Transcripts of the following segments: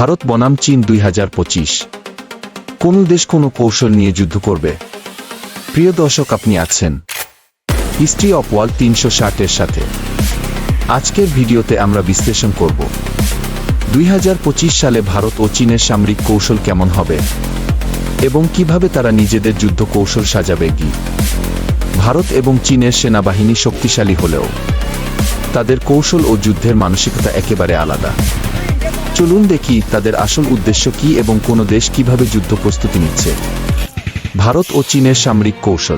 ভারত বনাম চীন দুই হাজার পঁচিশ। কোন দেশ কোনো কৌশল নিয়ে যুদ্ধ করবে? প্রিয় দর্শক, আপনি আছেন হিস্ট্রি অফ ওয়ার্ল্ড তিনশো ষাটের সাথে। আজকের ভিডিওতে আমরা বিশ্লেষণ করব দুই হাজার পঁচিশ সালে ভারত ও চীনের সামরিক কৌশল কেমন হবে এবং কীভাবে তারা নিজেদের যুদ্ধ কৌশল সাজাবে কি? ভারত এবং চীনের সেনাবাহিনী শক্তিশালী হলেও তাদের কৌশল ও যুদ্ধের মানসিকতা একেবারে আলাদা। চলুন দেখি তাদের আসল উদ্দেশ্য কি এবং কোন দেশ কীভাবে যুদ্ধ প্রস্তুতি নিচ্ছে। ভারত ও চীনের সামরিক কৌশল।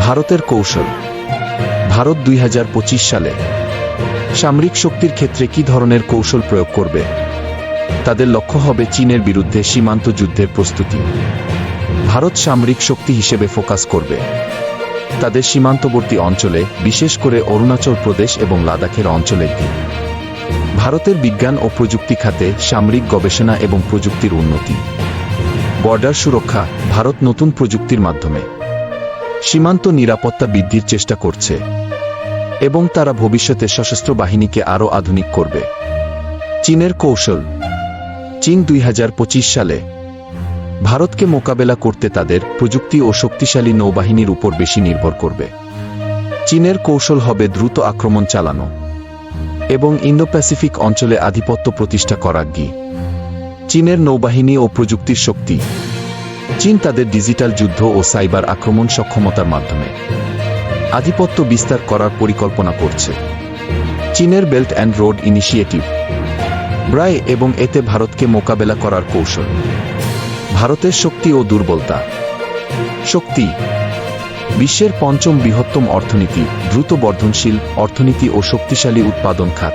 ভারতের কৌশল। ভারত দুই সালে সামরিক শক্তির ক্ষেত্রে কি ধরনের কৌশল প্রয়োগ করবে? তাদের লক্ষ্য হবে চীনের বিরুদ্ধে সীমান্ত যুদ্ধের প্রস্তুতি। ভারত সামরিক শক্তি হিসেবে ফোকাস করবে। তাদের সীমান্তবর্তী অঞ্চলে, বিশেষ করে অরুণাচল প্রদেশ এবং লাদাখের অঞ্চলের দিক ভারতের বিজ্ঞান ও প্রযুক্তি খাতে সামরিক গবেষণা এবং প্রযুক্তির উন্নতি। বর্ডার সুরক্ষা, ভারত নতুন প্রযুক্তির মাধ্যমে। সীমান্ত নিরাপত্তা বৃদ্ধির চেষ্টা করছে এবং তারা ভবিষ্যতে সশস্ত্র বাহিনীকে আরও আধুনিক করবে। চীনের কৌশল। চীন দুই হাজার পঁচিশ সালে ভারতকে মোকাবেলা করতে তাদের প্রযুক্তি ও শক্তিশালী নৌবাহিনীর উপর বেশি নির্ভর করবে। চীনের কৌশল হবে দ্রুত আক্রমণ চালানো। এবং ইন্দো প্যাসিফিক অঞ্চলে আধিপত্য প্রতিষ্ঠা করা গি। চীনের নৌবাহিনী ও প্রযুক্তির শক্তি। চীন তাদের ডিজিটাল যুদ্ধ ও সাইবার আক্রমণ সক্ষমতার মাধ্যমে। আধিপত্য বিস্তার করার পরিকল্পনা করছে। চীনের বেল্ট অ্যান্ড রোড ইনিশিয়েটিভ। ব্রায় এবং এতে ভারতকে মোকাবেলা করার কৌশল। ভারতের শক্তি ও দুর্বলতা। শক্তি বিশ্বের পঞ্চম বৃহত্তম অর্থনীতি, দ্রুত বর্ধনশীল, অর্থনীতি ও শক্তিশালী উৎপাদন খাত।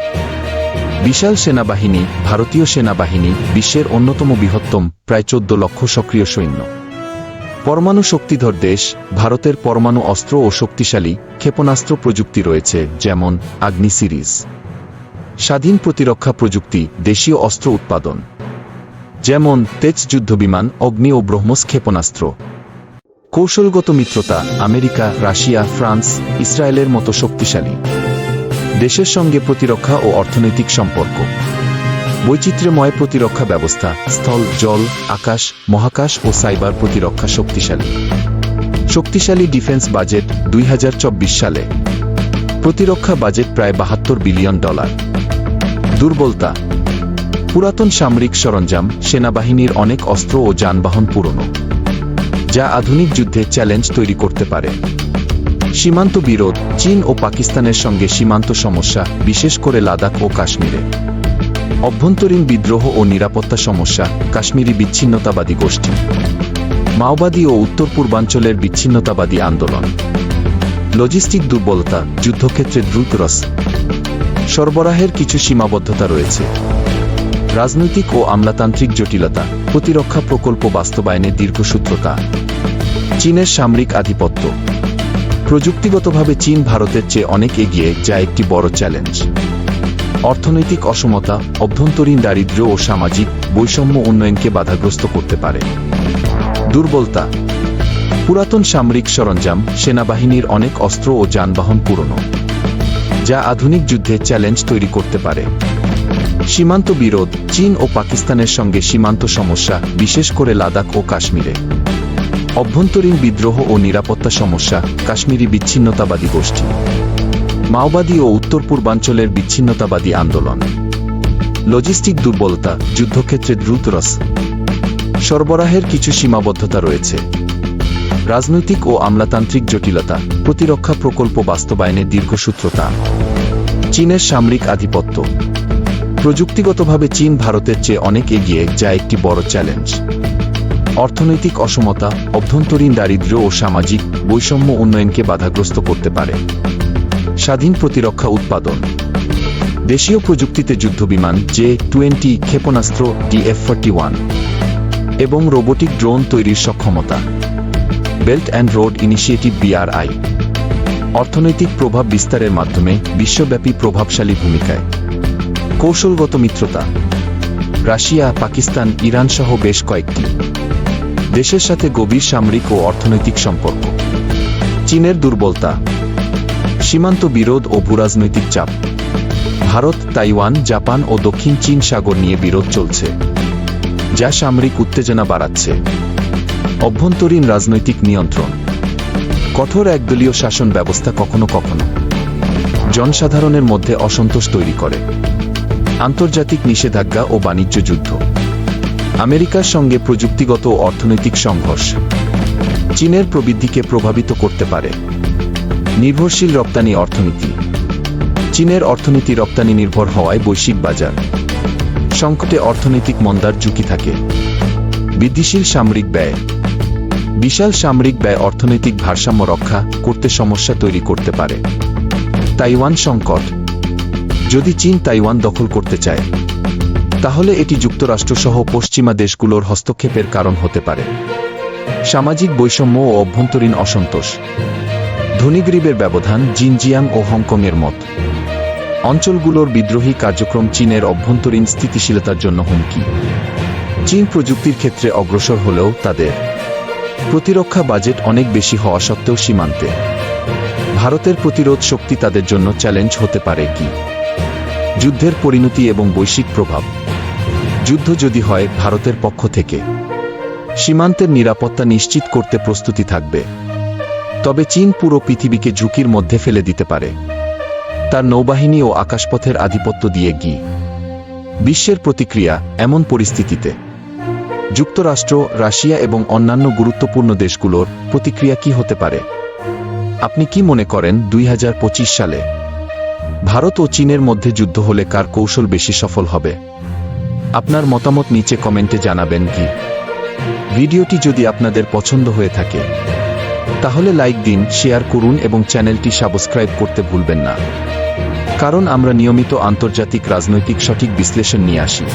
বিশাল সেনাবাহিনী, ভারতীয় সেনাবাহিনী, বিশ্বের অন্যতম বৃহত্তম, প্রায় চোদ্দ লক্ষ সক্রিয় সৈন্য। পরমাণু শক্তিধর দেশ, ভারতের পরমাণু অস্ত্র ও শক্তিশালী, ক্ষেপণাস্ত্র প্রযুক্তি রয়েছে, যেমন আগ্নি সিরিজ। স্বাধীন প্রতিরক্ষা প্রযুক্তি, দেশীয় অস্ত্র উৎপাদন। যেমন তেজ যুদ্ধবিমান অগ্নি ও ব্রহ্মস ক্ষেপণাস্ত্র। কৌশলগত মিত্রতা আমেরিকা, রাশিয়া, ফ্রান্স, ইসরায়েলের মতো শক্তিশালী। দেশের সঙ্গে প্রতিরক্ষা ও অর্থনৈতিক সম্পর্ক। বৈচিত্র্যময় প্রতিরক্ষা ব্যবস্থা, স্থল, জল, আকাশ, মহাকাশ ও সাইবার প্রতিরক্ষা শক্তিশালী। শক্তিশালী ডিফেন্স বাজেট দুই হাজার চব্বিশ সালে। প্রতিরক্ষা বাজেট প্রায় বাহাত্তর বিলিয়ন ডলার। দুর্বলতা। পুরাতন সামরিক সরঞ্জাম, সেনাবাহিনীর অনেক অস্ত্র ও যানবাহন পুরনো। যা আধুনিক যুদ্ধে চ্যালেঞ্জ তৈরি করতে পারে। সীমান্ত বিরোধ, চীন ও পাকিস্তানের সঙ্গে সীমান্ত সমস্যা, বিশেষ করে লাদাখ ও কাশ্মীরে। অভ্যন্তরীণ বিদ্রোহ ও নিরাপত্তা সমস্যা, কাশ্মীরি বিচ্ছিন্নতাবাদী গোষ্ঠী। মাওবাদী ও উত্তর পূর্বাঞ্চলের বিচ্ছিন্নতাবাদী আন্দোলন। লজিস্টিক দুর্বলতা, যুদ্ধক্ষেত্রে দ্রুত রস। সরবরাহের কিছু সীমাবদ্ধতা রয়েছে। রাজনৈতিক ও আমলাতান্ত্রিক জটিলতা, প্রতিরক্ষা প্রকল্প বাস্তবায়নে দীর্ঘসূত্রতা চীনের সামরিক আধিপত্য। প্রযুক্তিগতভাবে চীন ভারতের চেয়ে অনেক এগিয়ে যা একটি বড় চ্যালেঞ্জ। অর্থনৈতিক অসমতা, অভ্যন্তরীণ দারিদ্র্য ও সামাজিক বৈষম্য উন্নয়নকে বাধাগ্রস্ত করতে পারে। দুর্বলতা। পুরাতন সামরিক সরঞ্জাম, সেনাবাহিনীর অনেক অস্ত্র ও যানবাহন পুরনো, যা আধুনিক যুদ্ধে চ্যালেঞ্জ তৈরি করতে পারে। সীমান্ত বিরোধ, চীন ও পাকিস্তানের সঙ্গে সীমান্ত সমস্যা, বিশেষ করে লাদাখ ও কাশ্মীরে। অভ্যন্তরীণ বিদ্রোহ ও নিরাপত্তা সমস্যা, কাশ্মীরি বিচ্ছিন্নতাবাদী গোষ্ঠী। মাওবাদী ও উত্তর পূর্বাঞ্চলের বিচ্ছিন্নতাবাদী আন্দোলন। লজিস্টিক দুর্বলতা, যুদ্ধক্ষেত্রে দ্রুত রস। সরবরাহের কিছু সীমাবদ্ধতা রয়েছে। রাজনৈতিক ও আমলাতান্ত্রিক জটিলতা, প্রতিরক্ষা প্রকল্প বাস্তবায়নে দীর্ঘসূত্রতা চীনের সামরিক আধিপত্য। প্রযুক্তিগতভাবে চীন ভারতের চেয়ে অনেক এগিয়ে যা একটি বড় চ্যালেঞ্জ। অর্থনৈতিক অসমতা, অভ্যন্তরীণ দারিদ্র্য ও সামাজিক বৈষম্য উন্নয়নকে বাধাগ্রস্ত করতে পারে। স্বাধীন প্রতিরক্ষা উৎপাদন। দেশীয় প্রযুক্তিতে যুদ্ধবিমান জে টোয়েন্টি ক্ষেপণাস্ত্র ডিএফ ফর্টি ওয়ান এবং রোবোটিক ড্রোন তৈরির সক্ষমতা। Belt and road initiative BRI অর্থনৈতিক প্রভাব বিস্তারের মাধ্যমে বিশ্বব্যাপী প্রভাবশালী ভূমিকায়। কৌশলগত মিত্রতা। রাশিয়া, পাকিস্তান, ইরান সহ বেশ কয়েকটি। দেশের সাথে গভীর সামরিক ও অর্থনৈতিক সম্পর্ক। চীনের দুর্বলতা। সীমান্ত বিরোধ ও ভূরাজনৈতিক চাপ। ভারত, তাইওয়ান, জাপান ও দক্ষিণ চীন সাগর নিয়ে বিরোধ চলছে, যা সামরিক উত্তেজনা বাড়াচ্ছে। অভ্যন্তরীণ রাজনৈতিক নিয়ন্ত্রণ। কঠোর একদলীয় শাসন ব্যবস্থা কখনো কখনো জনসাধারণের মধ্যে অসন্তোষ তৈরি করে। আন্তর্জাতিক নিষেধাজ্ঞা ও বাণিজ্য যুদ্ধ। আমেরিকার সঙ্গে প্রযুক্তিগত ও অর্থনৈতিক সংঘর্ষ। চীনের প্রবৃদ্ধিকে প্রভাবিত করতে পারে। নির্ভরশীল রপ্তানি অর্থনীতি। চীনের অর্থনীতি রপ্তানি নির্ভর হওয়ায় বৈশ্বিক বাজার। সংকটে অর্থনৈতিক মন্দার ঝুঁকি থাকে। বৃদ্ধিশীল সামরিক ব্যয়। বিশাল সামরিক ব্যয় অর্থনৈতিক ভারসাম্য রক্ষা করতে সমস্যা তৈরি করতে পারে। তাইওয়ান সংকট। যদি চীন তাইওয়ান দখল করতে চায়, তাহলে এটি যুক্তরাষ্ট্রসহ পশ্চিমা দেশগুলোর হস্তক্ষেপের কারণ হতে পারে। সামাজিক বৈষম্য ও অভ্যন্তরীণ অসন্তোষ। ধনীগরিবের ব্যবধান জিনজিয়াং ও হংকংয়ের মত। অঞ্চলগুলোর বিদ্রোহী কার্যক্রম চীনের অভ্যন্তরীণ স্থিতিশীলতার জন্য হুমকি। চীন প্রযুক্তির ক্ষেত্রে অগ্রসর হলেও তাদের প্রতিরক্ষা বাজেট অনেক বেশি হওয়া সত্ত্বেও সীমান্তে। ভারতের প্রতিরোধ শক্তি তাদের জন্য চ্যালেঞ্জ হতে পারে কি? যুদ্ধের পরিণতি এবং বৈশ্বিক প্রভাব। যুদ্ধ যদি হয়, ভারতের পক্ষ থেকে। সীমান্তের নিরাপত্তা নিশ্চিত করতে প্রস্তুতি থাকবে। তবে চীন পুরো পৃথিবীকে ঝুঁকির মধ্যে ফেলে দিতে পারে। তার নৌবাহিনী ও আকাশপথের আধিপত্য দিয়ে গি। বিশ্বের প্রতিক্রিয়া এমন পরিস্থিতিতে। যুক্তরাষ্ট্র, রাশিয়া এবং অন্যান্য গুরুত্বপূর্ণ দেশগুলোর প্রতিক্রিয়া কি হতে পারে? আপনি কি মনে করেন দুই হাজার পঁচিশ সালে ভারত ও চীনের মধ্যে যুদ্ধ হলে কার কৌশল বেশি সফল হবে? আপনার মতামত নিচে কমেন্টে জানাবেন কি? ভিডিওটি যদি আপনাদের পছন্দ হয়ে থাকে, তাহলে লাইক দিন, শেয়ার করুন এবং চ্যানেলটি সাবস্ক্রাইব করতে ভুলবেন না। কারণ আমরা নিয়মিত আন্তর্জাতিক রাজনৈতিক সঠিক বিশ্লেষণ নিয়ে আসি।